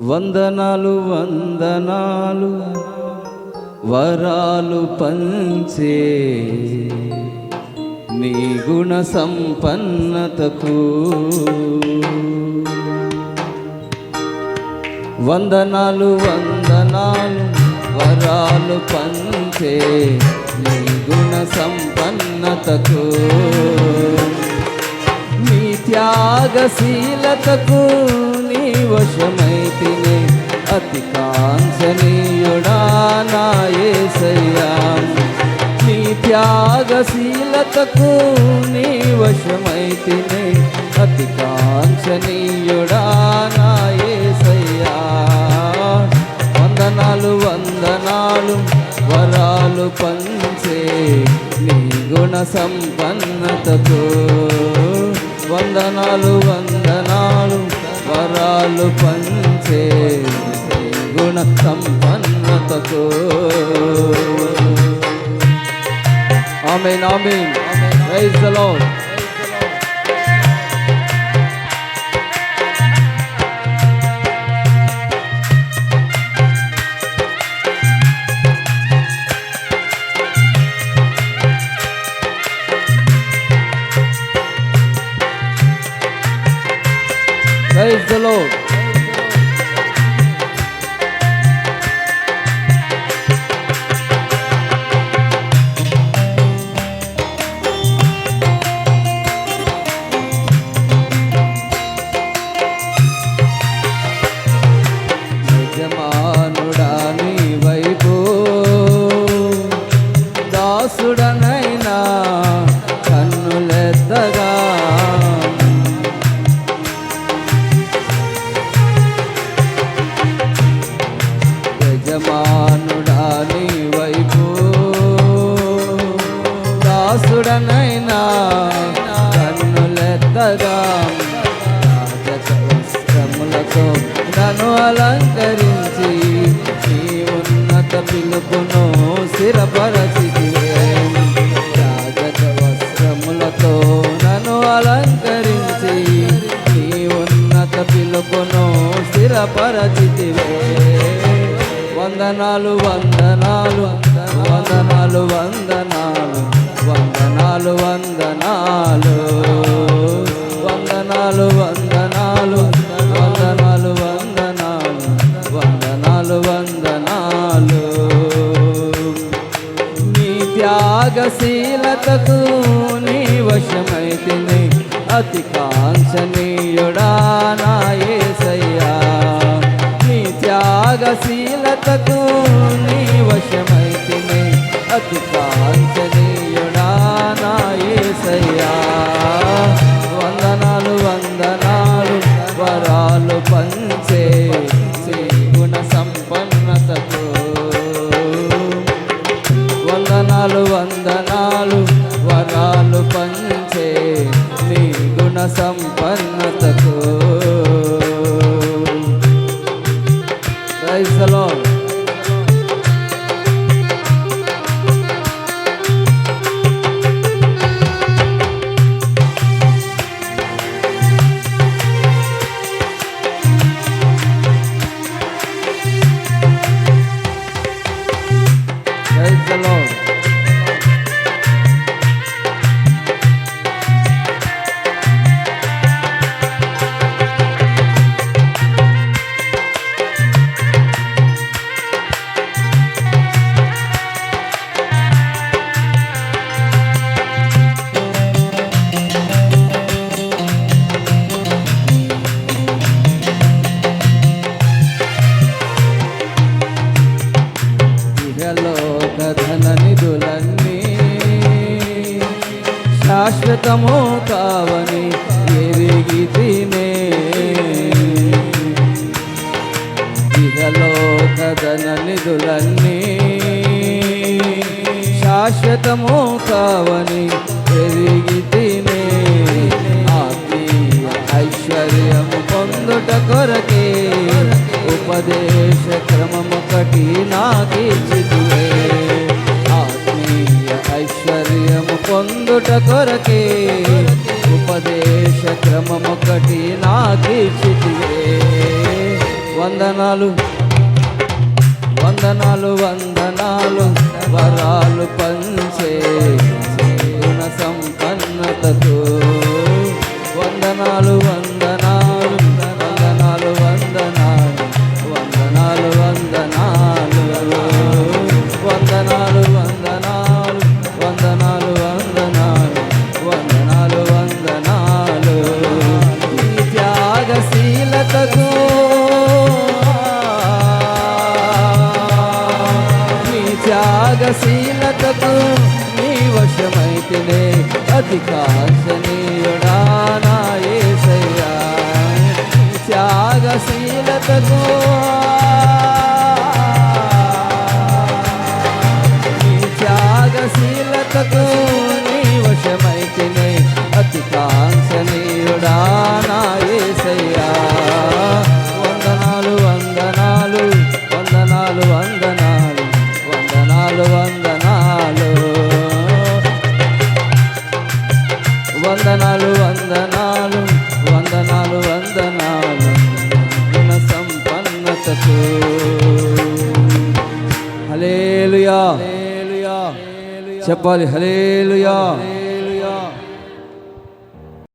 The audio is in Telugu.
వందనాలు వందనాలు వరాలు పంచే నీ గుణ సంపన్నతకు. వందనాలు వందనాలు వరాలు పంచే నీ గుణ సంపన్నతకు. నీ త్యాగశీలతకు వశమైతిని అతి కాంచనీయుడా నాయసయ్యా నీ త్యాగశీలతకు నీ వశమైతిని అతి కాంచనీయుడా నాయసయ్యా వందనాలు వందనాలు వరాలు పంచే నీ గుణ సంపన్నతతో వందనాలు వందనాలు వరాలు పంచే గుణ సంపన్నతకు. ఆమె amen praise the Lord the Lord. కన్నులెద్దగా రాజక నన్ను అలంకరించి నీ ఉన్నత పిలుపును స్థిరపరచితివే. రాజక నన్ను అలంకరించి నీ ఉన్నత పిలుపును స్థిరపరచితివే. వందనాలు వందనాలు త్యాగశీలతకు నీ వశమైతిని. అతి కాంక్షణీయుడా నాయే. గుణాలు పంచే నీ గుణ సంపన్న శాశ్వతము కావని ఎరిగి తినే ఇహలోక ధన నిధులన్నీ శాశ్వతము కావని ఎరిగి తినే ఆత్మీయ ఐశ్వర్యము పొందుట కొరకే ఉపదేశ క్రమమొకటి నాకిచ్చితువే ఆత్మీయ పొందుట కొరకే ఉపదేశ క్రమమొకటి నాకిచ్చితివే వందనాలు వందనాలు వందనాలు వరాలు పంచే గుణ సంపన్నతతో. వందనాలు వందనాలు बचने अधिकार सने సంపన్నతకు హలేలుయా చెప్పాలి హలేలుయా